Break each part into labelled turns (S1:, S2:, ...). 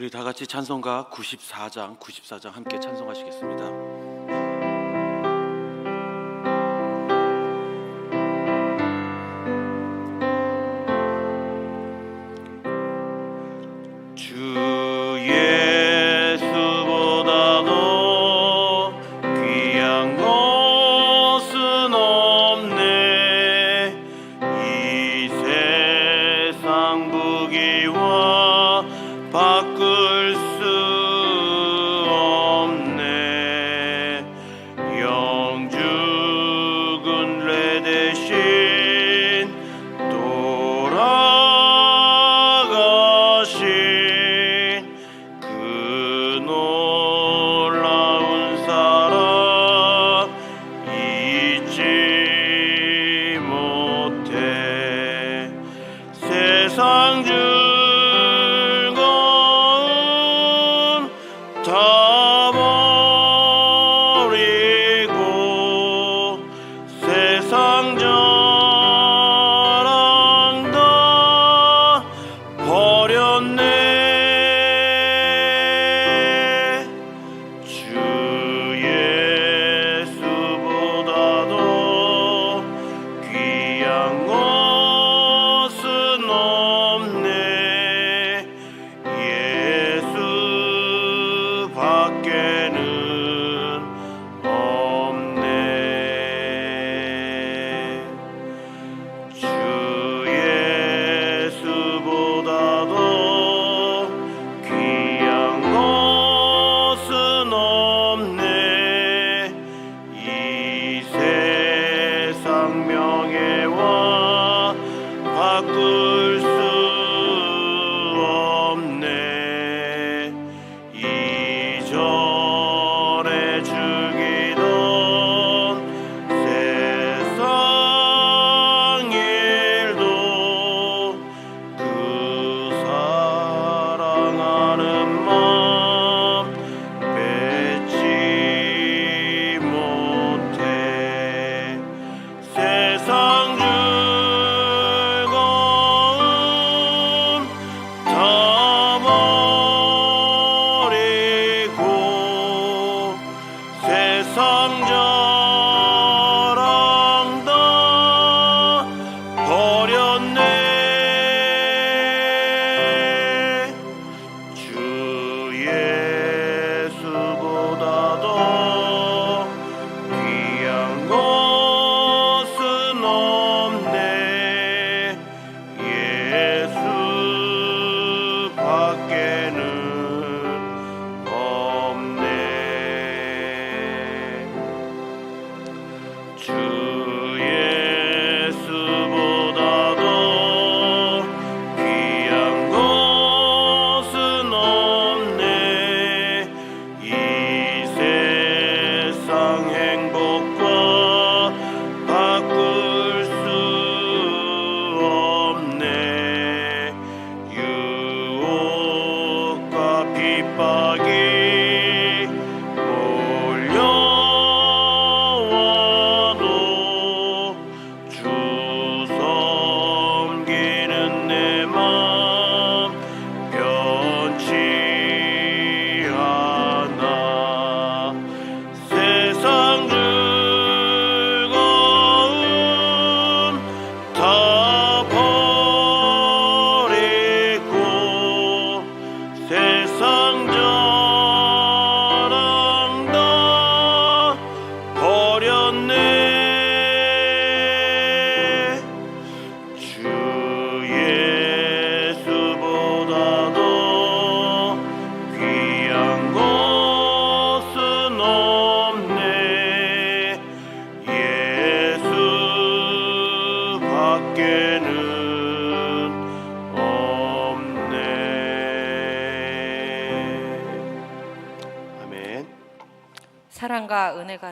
S1: 우리 다 같이 찬송가 94장 94장 함께 찬송하시겠습니다.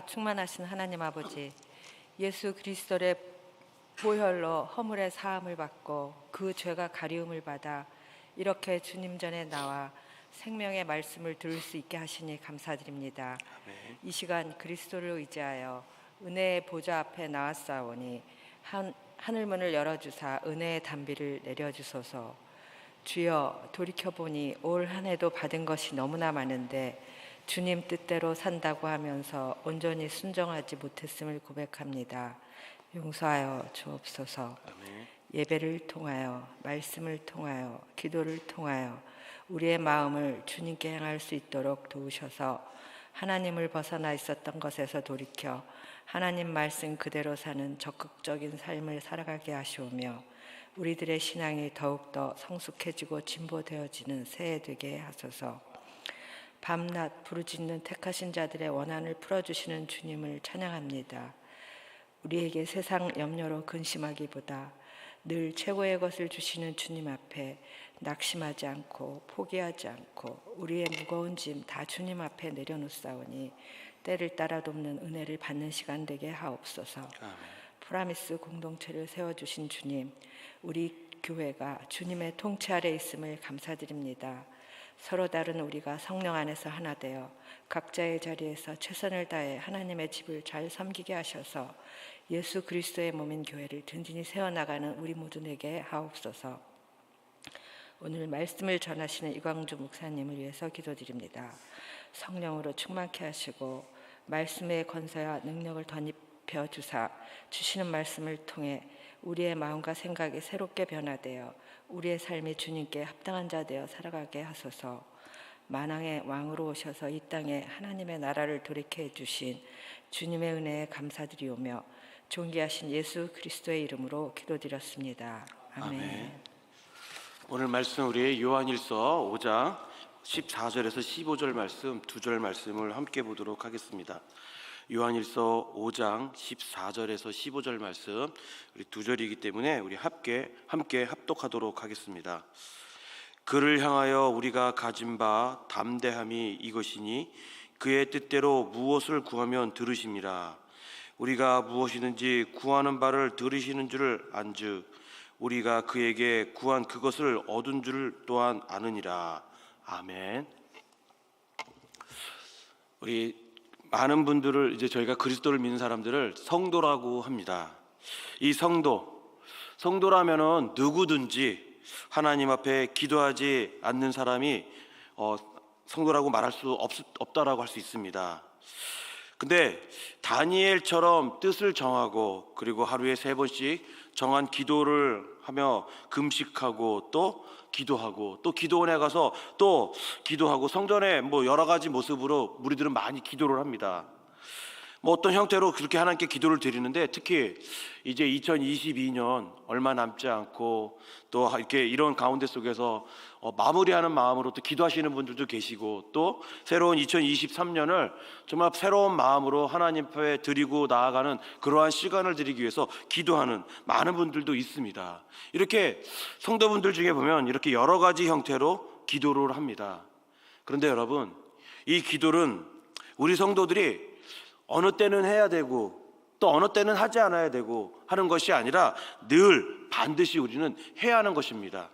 S2: 충만하신 하나님 아버지 예수 그리스도의 보혈로 허물의 사함을 받고 그 죄가 가리움을 받아 이렇게 주님 전에 나와 생명의 말씀을 들을 수 있게 하시니 감사드립니다. 이 시간 그리스도를 의지하여 은혜의 보좌 앞에 나왔사오니 한, 하늘 문을 열어주사 은혜의 담비를 내려주소서. 주여 돌이켜 보니 올 한 해도 받은 것이 너무나 많은데 주님 뜻대로 산다고 하면서 온전히 순종하지 못했음을 고백합니다. 용서하여 주옵소서.
S1: 아멘.
S2: 예배를 통하여 말씀을 통하여 기도를 통하여 우리의 마음을 주님께 향할 수 있도록 도우셔서 하나님을 벗어나 있었던 것에서 돌이켜 하나님 말씀 그대로 사는 적극적인 삶을 살아가게 하시오며 우리들의 신앙이 더욱더 성숙해지고 진보되어지는 새해 되게 하소서. 밤낮 부르짖는 택하신 자들의 원한을 풀어주시는 주님을 찬양합니다. 우리에게 세상 염려로 근심하기보다 늘 최고의 것을 주시는 주님 앞에 낙심하지 않고 포기하지 않고 우리의 무거운 짐 다 주님 앞에 내려놓사오니 때를 따라 돕는 은혜를 받는 시간 되게 하옵소서.
S1: 아멘.
S2: 프라미스 공동체를 세워 주신 주님, 우리 교회가 주님의 통치 아래 있음을 감사드립니다. 서로 다른 우리가 성령 안에서 하나 되어 각자의 자리에서 최선을 다해 하나님의 집을 잘 섬기게 하셔서 예수 그리스도의 몸인 교회를 든든히 세워나가는 우리 모두 에게 하옵소서. 오늘 말씀을 전하시는 이광주 목사님을 위해서 기도드립니다. 성령으로 충만케 하시고 말씀의 권세와 능력을 덧입혀 주사 주시는 말씀을 통해 우리의 마음과 생각이 새롭게 변화되어 우리의 삶이 주님께 합당한 자 되어 살아가게 하소서. 만왕의 왕으로 오셔서 이 땅에 하나님의 나라를 돌이켜 해 주신 주님의 은혜에 감사드리오며 존귀하신 예수 그리스도의 이름으로 기도드렸습니다. 아멘.
S1: 아멘. 오늘 말씀 우리 요한일서 5장 14절에서 15절 말씀 두 절 말씀을 함께 보도록 하겠습니다. 요한일서 5장 14절에서 15절 말씀 우리 두 절이기 때문에 우리 함께 함께 합독하도록 하겠습니다. 그를 향하여 우리가 가진 바 담대함이 이것이니 그의 뜻대로 무엇을 구하면 들으심이라 우리가 무엇이든지 구하는 바를 들으시는 줄을 안즉 우리가 그에게 구한 그것을 얻은 줄 또한 아느니라 아멘. 우리 많은 분들을 이제 저희가 그리스도를 믿는 사람들을 성도라고 합니다. 이 성도 성도라면은 누구든지 하나님 앞에 기도하지 않는 사람이 어, 성도라고 말할 수 없, 없다라고 할 수 있습니다. 근데 다니엘처럼 뜻을 정하고 그리고 하루에 세 번씩 정한 기도를 하며 금식하고 또 기도하고 또 기도원에 가서 또 기도하고 성전에 뭐 여러 가지 모습으로 무리들은 많이 기도를 합니다. 뭐 어떤 형태로 그렇게 하나님께 기도를 드리는데 특히 이제 2022년 얼마 남지 않고 또 이렇게 이런 가운데 속에서 어, 마무리하는 마음으로 또 기도하시는 분들도 계시고 또 새로운 2023년을 정말 새로운 마음으로 하나님 앞에 드리고 나아가는 그러한 시간을 드리기 위해서 기도하는 많은 분들도 있습니다. 이렇게 성도분들 중에 보면 이렇게 여러 가지 형태로 기도를 합니다. 그런데 여러분 이 기도는 우리 성도들이 어느 때는 해야 되고 또 어느 때는 하지 않아야 되고 하는 것이 아니라 늘 반드시 우리는 해야 하는 것입니다.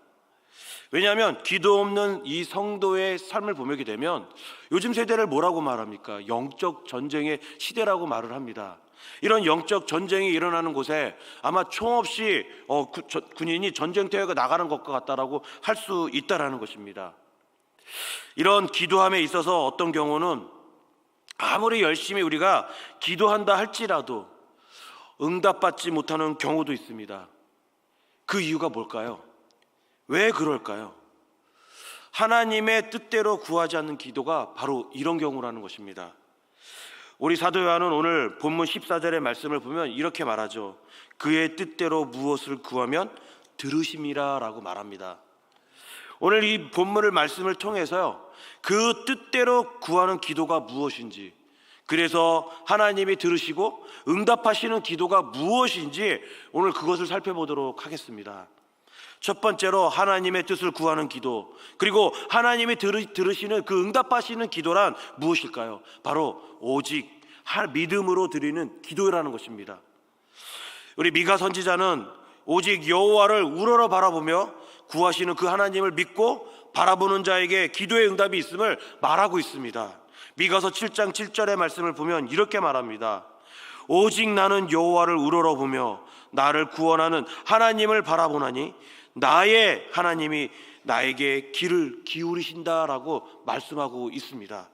S1: 왜냐하면 기도 없는 이 성도의 삶을 보게 되면 요즘 세대를 뭐라고 말합니까? 영적 전쟁의 시대라고 말을 합니다. 이런 영적 전쟁이 일어나는 곳에 아마 총 없이 어, 구, 저, 군인이 전쟁터에 나가는 것과 같다라고 할 수 있다라는 것입니다. 이런 기도함에 있어서 어떤 경우는 아무리 열심히 우리가 기도한다 할지라도 응답받지 못하는 경우도 있습니다. 그 이유가 뭘까요? 왜 그럴까요? 하나님의 뜻대로 구하지 않는 기도가 바로 이런 경우라는 것입니다. 우리 사도 요한은 오늘 본문 14절의 말씀을 보면 이렇게 말하죠. 그의 뜻대로 무엇을 구하면 들으심이라라고 말합니다. 오늘 이 본문을 말씀을 통해서요. 그 뜻대로 구하는 기도가 무엇인지 그래서 하나님이 들으시고 응답하시는 기도가 무엇인지 오늘 그것을 살펴보도록 하겠습니다. 첫 번째로 하나님의 뜻을 구하는 기도 그리고 하나님이 들으시는 그 응답하시는 기도란 무엇일까요? 바로 오직 믿음으로 드리는 기도라는 것입니다. 우리 미가 선지자는 오직 여호와를 우러러 바라보며 구하시는 그 하나님을 믿고 바라보는 자에게 기도의 응답이 있음을 말하고 있습니다. 미가서 7장 7절의 말씀을 보면 이렇게 말합니다. 오직 나는 여호와를 우러러 보며 나를 구원하는 하나님을 바라보나니 나의 하나님이 나에게 귀를 기울이신다라고 말씀하고 있습니다.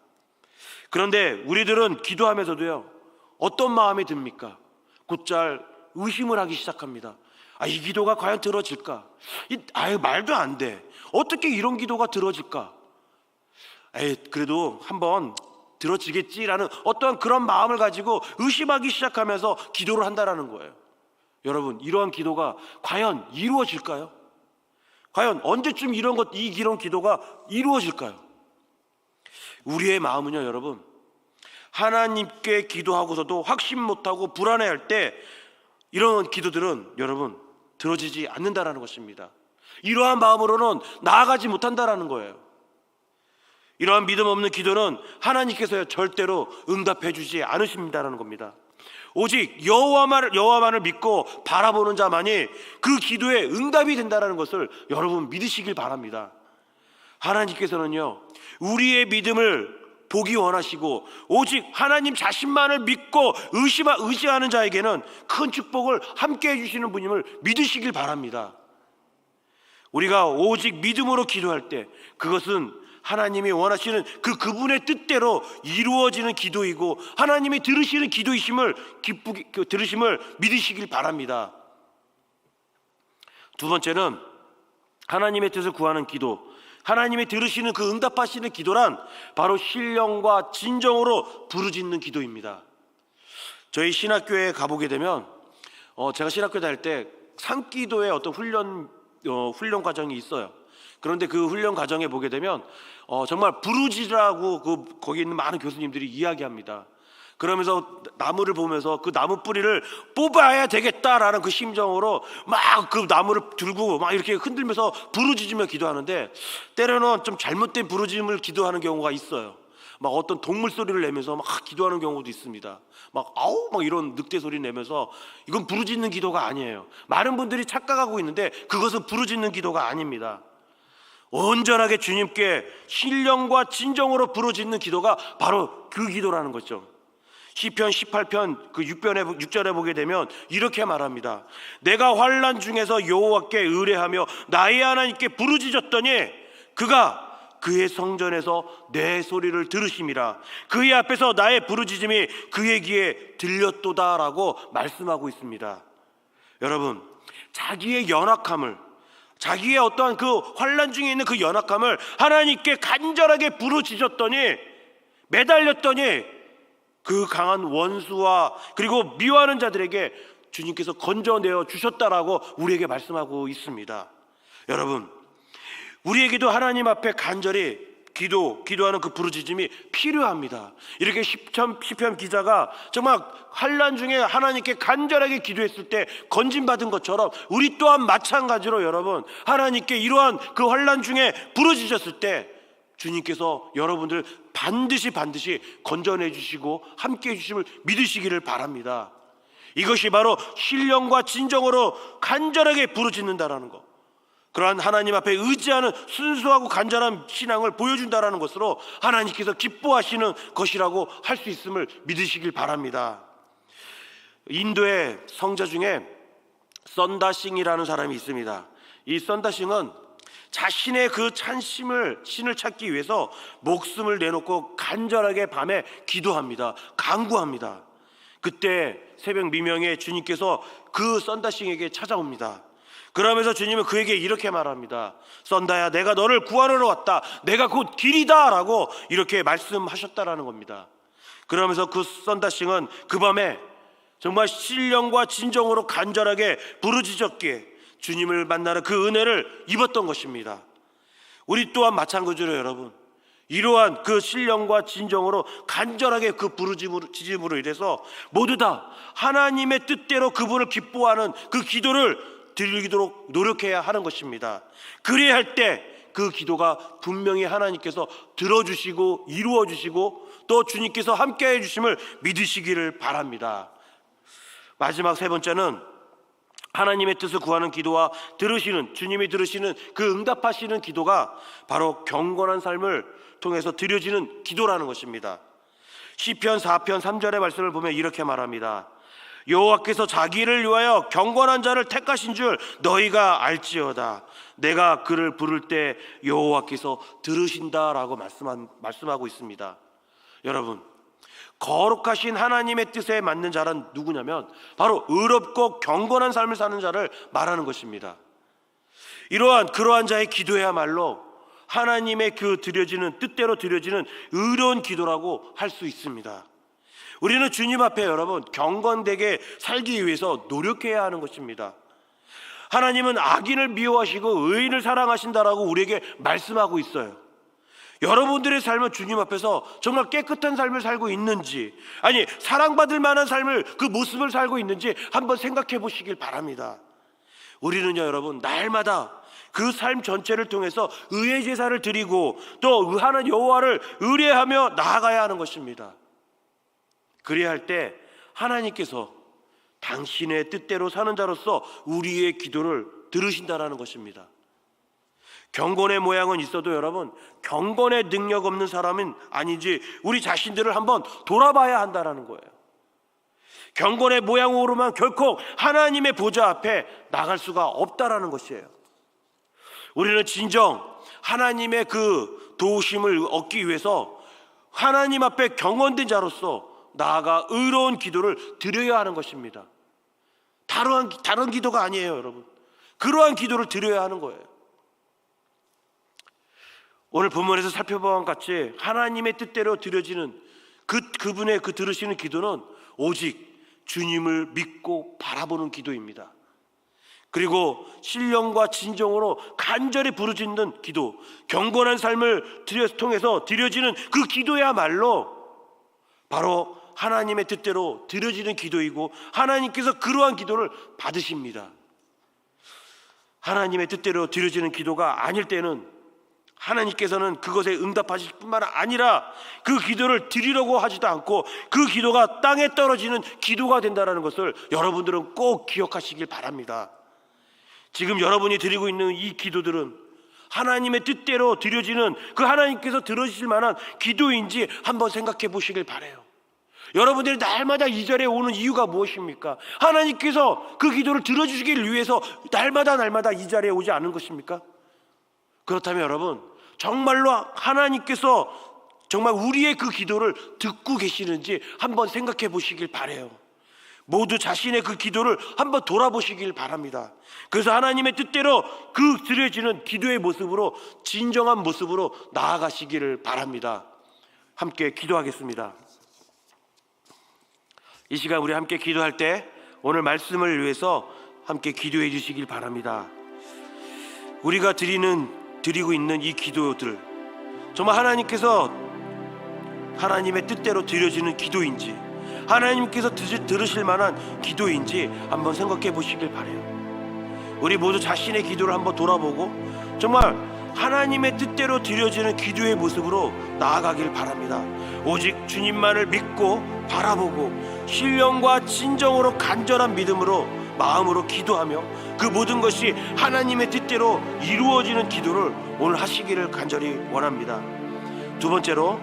S1: 그런데 우리들은 기도하면서도요, 어떤 마음이 듭니까? 곧잘 의심을 하기 시작합니다. 아, 이 기도가 과연 들어질까? 이, 아유, 말도 안 돼. 어떻게 이런 기도가 들어질까? 에이, 그래도 한번 들어지겠지라는 어떠한 그런 마음을 가지고 의심하기 시작하면서 기도를 한다라는 거예요. 여러분, 이러한 기도가 과연 이루어질까요? 과연 언제쯤 이런 것, 이 이런 기도가 이루어질까요? 우리의 마음은요, 여러분, 하나님께 기도하고서도 확신 못하고 불안해할 때 이런 기도들은 여러분 들어지지 않는다라는 것입니다. 이러한 마음으로는 나아가지 못한다라는 거예요. 이러한 믿음 없는 기도는 하나님께서 절대로 응답해 주지 않으십니다라는 겁니다. 오직 여호와만 여호와만을 믿고 바라보는 자만이 그 기도에 응답이 된다라는 것을 여러분 믿으시길 바랍니다. 하나님께서는요 우리의 믿음을 보기 원하시고 오직 하나님 자신만을 믿고 의심하, 의지하는 자에게는 큰 축복을 함께 해주시는 분임을 믿으시길 바랍니다. 우리가 오직 믿음으로 기도할 때 그것은 하나님이 원하시는 그 그분의 뜻대로 이루어지는 기도이고 하나님이 들으시는 기도이심을 기쁘게 그 들으심을 믿으시길 바랍니다. 두 번째는 하나님의 뜻을 구하는 기도. 하나님이 들으시는 그 응답하시는 기도란 바로 신령과 진정으로 부르짖는 기도입니다. 저희 신학교에 가보게 되면 어, 제가 신학교 다닐 때 산기도의 어떤 훈련 어, 훈련 과정이 있어요. 그런데 그 훈련 과정에 보게 되면 어, 정말 부르짖으라고 그 거기 있는 많은 교수님들이 이야기합니다. 그러면서 나무를 보면서 그 나무 뿌리를 뽑아야 되겠다라는 그 심정으로 막 그 나무를 들고 막 이렇게 흔들면서 부르짖으며 기도하는데 때로는 좀 잘못된 부르짖음을 기도하는 경우가 있어요. 막 어떤 동물 소리를 내면서 막 기도하는 경우도 있습니다. 막 아우 막 이런 늑대 소리 내면서 이건 부르짖는 기도가 아니에요. 많은 분들이 착각하고 있는데 그것은 부르짖는 기도가 아닙니다. 온전하게 주님께 신령과 진정으로 부르짖는 기도가 바로 그 기도라는 거죠. 시편 18편 그 6편에 6절에 보게 되면 이렇게 말합니다. 내가 환난 중에서 여호와께 의뢰하며 나의 하나님께 부르짖었더니 그가 그의 성전에서 내 소리를 들으심이라 그의 앞에서 나의 부르짖음이 그의 귀에 들렸도다라고 말씀하고 있습니다. 여러분, 자기의 연약함을 자기의 어떠한 그 환란 중에 있는 그 연약함을 하나님께 간절하게 부르짖었더니 매달렸더니 그 강한 원수와 그리고 미워하는 자들에게 주님께서 건져내어 주셨다라고 우리에게 말씀하고 있습니다. 여러분, 우리에게도 하나님 앞에 간절히 기도, 기도하는 그 부르짖음이 필요합니다. 이렇게 시편, 시편 기자가 정말 환란 중에 하나님께 간절하게 기도했을 때 건진받은 것처럼 우리 또한 마찬가지로 여러분 하나님께 이러한 그 환란 중에 부르짖었을 때 주님께서 여러분들 반드시 반드시 건져내 주시고 함께 해 주심을 믿으시기를 바랍니다. 이것이 바로 신령과 진정으로 간절하게 부르짖는다라는 것. 그러한 하나님 앞에 의지하는 순수하고 간절한 신앙을 보여준다라는 것으로 하나님께서 기뻐하시는 것이라고 할 수 있음을 믿으시길 바랍니다. 인도의 성자 중에 썬다싱이라는 사람이 있습니다. 이 썬다싱은 자신의 그 찬심을 신을 찾기 위해서 목숨을 내놓고 간절하게 밤에 기도합니다. 간구합니다. 그때 새벽 미명에 주님께서 그 썬다싱에게 찾아옵니다. 그러면서 주님은 그에게 이렇게 말합니다. 썬다야, 내가 너를 구하러 왔다. 내가 곧 길이다 라고 이렇게 말씀하셨다라는 겁니다. 그러면서 그 썬다싱은 그 밤에 정말 신령과 진정으로 간절하게 부르짖었기에 주님을 만나는 그 은혜를 입었던 것입니다. 우리 또한 마찬가지로 여러분 이러한 그 신령과 진정으로 간절하게 그 부르짖음으로 인해서 모두 다 하나님의 뜻대로 그분을 기뻐하는 그 기도를 드리도록 노력해야 하는 것입니다. 그래야 할 때 그 기도가 분명히 하나님께서 들어주시고 이루어주시고 또 주님께서 함께 해 주심을 믿으시기를 바랍니다. 마지막 세 번째는 하나님의 뜻을 구하는 기도와 들으시는 주님이 들으시는 그 응답하시는 기도가 바로 경건한 삶을 통해서 드려지는 기도라는 것입니다. 시편 4편 3절의 말씀을 보면 이렇게 말합니다. 여호와께서 자기를 위하여 경건한 자를 택하신 줄 너희가 알지어다. 내가 그를 부를 때 여호와께서 들으신다라고 말씀한, 말씀하고 있습니다. 여러분, 거룩하신 하나님의 뜻에 맞는 자란 누구냐면 바로 의롭고 경건한 삶을 사는 자를 말하는 것입니다. 이러한 그러한 자의 기도야말로 하나님의 그 드려지는 뜻대로 드려지는 의로운 기도라고 할 수 있습니다. 우리는 주님 앞에 여러분 경건되게 살기 위해서 노력해야 하는 것입니다. 하나님은 악인을 미워하시고 의인을 사랑하신다라고 우리에게 말씀하고 있어요. 여러분들의 삶은 주님 앞에서 정말 깨끗한 삶을 살고 있는지, 아니, 사랑받을 만한 삶을, 그 모습을 살고 있는지 한번 생각해 보시길 바랍니다. 우리는요, 여러분, 날마다 그 삶 전체를 통해서 의의 제사를 드리고 또 의하는 여호와를 의뢰하며 나아가야 하는 것입니다. 그래야 할 때 하나님께서 당신의 뜻대로 사는 자로서 우리의 기도를 들으신다라는 것입니다. 경건의 모양은 있어도 여러분 경건의 능력 없는 사람은 아닌지 우리 자신들을 한번 돌아봐야 한다라는 거예요. 경건의 모양으로만 결코 하나님의 보좌 앞에 나갈 수가 없다라는 것이에요. 우리는 진정 하나님의 그 도우심을 얻기 위해서 하나님 앞에 경건된 자로서 나아가 의로운 기도를 드려야 하는 것입니다. 다른 다른 기도가 아니에요, 여러분. 그러한 기도를 드려야 하는 거예요. 오늘 본문에서 살펴본 것 같이 하나님의 뜻대로 드려지는 그 그분의 그 들으시는 기도는 오직 주님을 믿고 바라보는 기도입니다. 그리고 신령과 진정으로 간절히 부르짖는 기도, 경건한 삶을 통해서 드려지는 그 기도야말로 바로 하나님의 뜻대로 드려지는 기도이고 하나님께서 그러한 기도를 받으십니다. 하나님의 뜻대로 드려지는 기도가 아닐 때는 하나님께서는 그것에 응답하실 뿐만 아니라 그 기도를 드리려고 하지도 않고 그 기도가 땅에 떨어지는 기도가 된다는 것을 여러분들은 꼭 기억하시길 바랍니다. 지금 여러분이 드리고 있는 이 기도들은 하나님의 뜻대로 드려지는 그 하나님께서 들으실 만한 기도인지 한번 생각해 보시길 바래요. 여러분들이 날마다 이 자리에 오는 이유가 무엇입니까? 하나님께서 그 기도를 들어주시길 위해서 날마다 날마다 이 자리에 오지 않은 것입니까? 그렇다면 여러분 정말로 하나님께서 정말 우리의 그 기도를 듣고 계시는지 한번 생각해 보시길 바래요. 모두 자신의 그 기도를 한번 돌아보시길 바랍니다. 그래서 하나님의 뜻대로 그 드려지는 기도의 모습으로 진정한 모습으로 나아가시기를 바랍니다. 함께 기도하겠습니다. 이 시간 우리 함께 기도할 때 오늘 말씀을 위해서 함께 기도해 주시길 바랍니다. 우리가 드리는 드리고 있는 이 기도들 정말 하나님께서 하나님의 뜻대로 드려지는 기도인지 하나님께서 드- 들으실 만한 기도인지 한번 생각해 보시길 바래요. 우리 모두 자신의 기도를 한번 돌아보고 정말 하나님의 뜻대로 드려지는 기도의 모습으로 나아가길 바랍니다. 오직 주님만을 믿고 바라보고 신령과 진정으로 간절한 믿음으로 마음으로 기도하며 그 모든 것이 하나님의 뜻대로 이루어지는 기도를 오늘 하시기를 간절히 원합니다. 두 번째로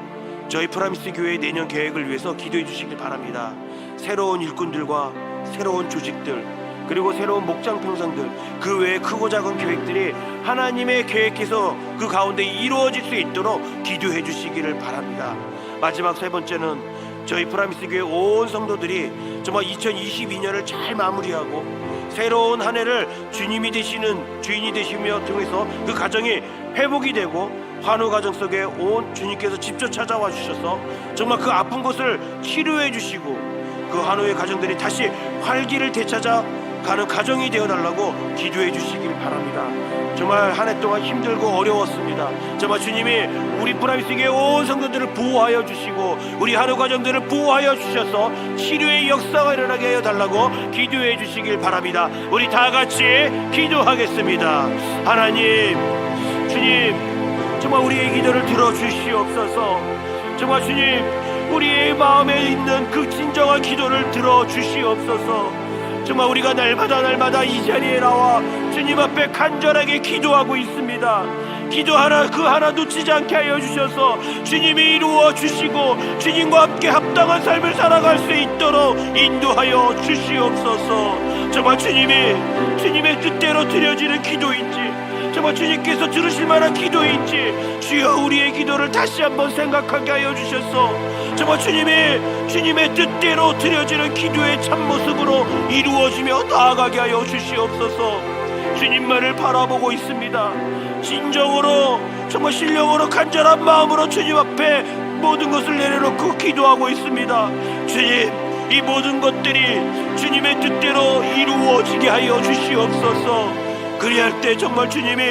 S1: 저희 프라미스 교회의 내년 계획을 위해서 기도해 주시길 바랍니다. 새로운 일꾼들과 새로운 조직들 그리고 새로운 목장 평상들 그 외에 크고 작은 계획들이 하나님의 계획에서 그 가운데 이루어질 수 있도록 기도해 주시기를 바랍니다. 마지막 세 번째는 저희 프라미스 교회 온 성도들이 정말 2022년을 잘 마무리하고 새로운 한 해를 주님이 되시는 주인이 되시며 통해서 그 가정이 회복이 되고 환우 가정 속에 온 주님께서 직접 찾아와 주셔서 정말 그 아픈 곳을 치료해 주시고 그 한우의 가정들이 다시 활기를 되찾아 가는 가정이 되어 달라고 기도해 주시길 바랍니다. 정말 한 해 동안 힘들고 어려웠습니다. 정말 주님이 우리 프라미스의 온 성도들을 보호하여 주시고 우리 한우 가정들을 보호하여 주셔서 치료의 역사가 일어나게 하여 달라고 기도해 주시길 바랍니다. 우리 다 같이 기도하겠습니다. 하나님, 주님, 정말 우리의 기도를 들어 주시옵소서. 정말 주님, 우리의 마음에 있는 그 진정한 기도를 들어 주시옵소서. 정말 우리가 날마다 날마다 이 자리에 나와 주님 앞에 간절하게 기도하고 있습니다. 기도 하나 그 하나 놓치지 않게 하여 주셔서 주님이 이루어 주시고 주님과 함께 합당한 삶을 살아갈 수 있도록 인도하여 주시옵소서. 정말 주님이 주님의 뜻대로 드려지는 기도인지 정말 주님께서 들으실 만한 기도인지. 주여 우리의 기도를 다시 한번 생각하게 하여 주셔서 정말 주님이 주님의 뜻대로 드려지는 기도의 참모습으로 이루어지며 나아가게 하여 주시옵소서. 주님만을 바라보고 있습니다. 진정으로 정말 신령으로 간절한 마음으로 주님 앞에 모든 것을 내려놓고 기도하고 있습니다. 주님 이 모든 것들이 주님의 뜻대로 이루어지게 하여 주시옵소서 그리할 때 정말 주님이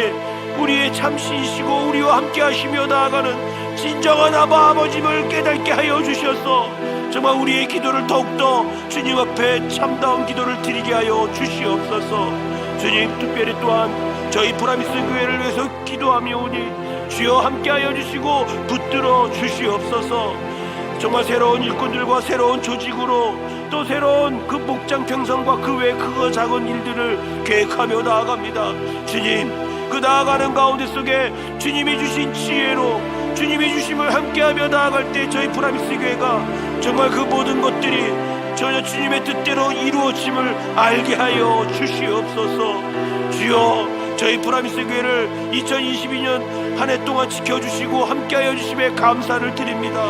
S1: 우리의 참신이시고 우리와 함께 하시며 나아가는 진정한 아바 아버짐을 깨닫게 하여 주셔서 정말 우리의 기도를 더욱더 주님 앞에 참다운 기도를 드리게 하여 주시옵소서. 주님 특별히 또한 저희 브라미스 교회를 위해서 기도하며 오니 주여 함께 하여 주시고 붙들어 주시옵소서 정말 새로운 일꾼들과 새로운 조직으로 또 새로운 그 목장 평성과 그 외 크고 작은 일들을 계획하며 나아갑니다. 주님, 그 나아가는 가운데 속에 주님이 주신 지혜로 주님이 주심을 함께하며 나아갈 때 저희 브라미스 교회가 정말 그 모든 것들이 전혀 주님의 뜻대로 이루어짐을 알게 하여 주시옵소서. 주여, 저희 브라미스 교회를 2022년 한 해 동안 지켜주시고 함께하여 주심에 감사를 드립니다.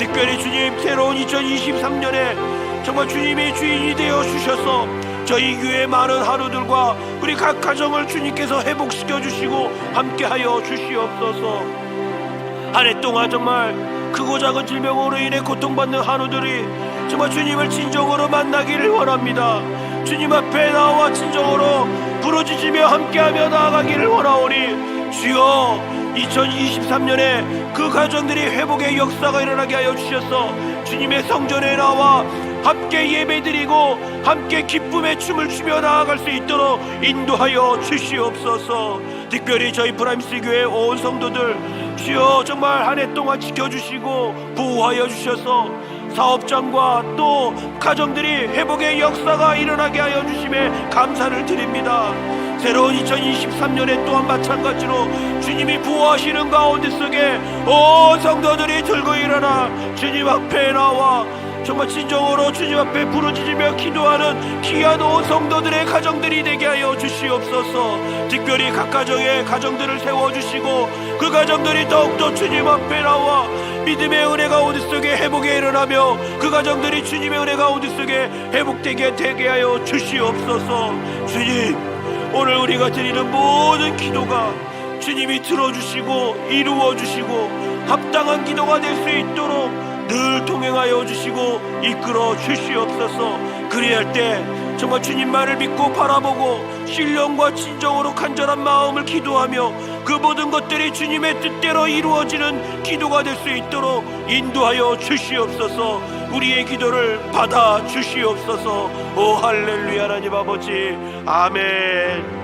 S1: 특별히 주님 새로운 2023년에 정말 주님이 주인이 되어 주셔서 저희 교회 많은 하루들과 우리 각 가정을 주님께서 회복시켜 주시고 함께하여 주시옵소서. 한 해 동안 정말 크고 작은 질병으로 인해 고통받는 한우들이 정말 주님을 진정으로 만나기를 원합니다. 주님 앞에 나와 진정으로 부르짖으며 함께하며 나아가기를 원하오니 주여 2023년에 그 가정들이 회복의 역사가 일어나게 하여 주셔서 주님의 성전에 나와 함께 예배드리고 함께 기쁨의 춤을 추며 나아갈 수 있도록 인도하여 주시옵소서. 특별히 저희 브라임스 교회 온 성도들 주여 정말 한 해 동안 지켜주시고 보호하여 주셔서 사업장과 또 가정들이 회복의 역사가 일어나게 하여 주심에 감사를 드립니다. 새로운 2023년에 또한 마찬가지로 주님이 보호하시는 가운데 속에 온 성도들이 들고 일어나 주님 앞에 나와 정말 진정으로 주님 앞에 부르짖으며 기도하는 귀한 온 성도들의 가정들이 되게 하여 주시옵소서. 특별히 각 가정에 가정들을 세워주시고 그 가정들이 더욱더 주님 앞에 나와 믿음의 은혜 가운데 속에 회복에 일어나며 그 가정들이 주님의 은혜 가운데 속에 회복되게 되게 하여 주시옵소서. 주님 오늘 우리가 드리는 모든 기도가 주님이 들어주시고 이루어주시고 합당한 기도가 될 수 있도록 늘 동행하여 주시고 이끌어 주시옵소서. 그리할 때 정말 주님만을 믿고 바라보고 신령과 진정으로 간절한 마음을 기도하며 그 모든 것들이 주님의 뜻대로 이루어지는 기도가 될 수 있도록 인도하여 주시옵소서 우리의 기도를 받아 주시옵소서. 오 할렐루야 하나님 아버지. 아멘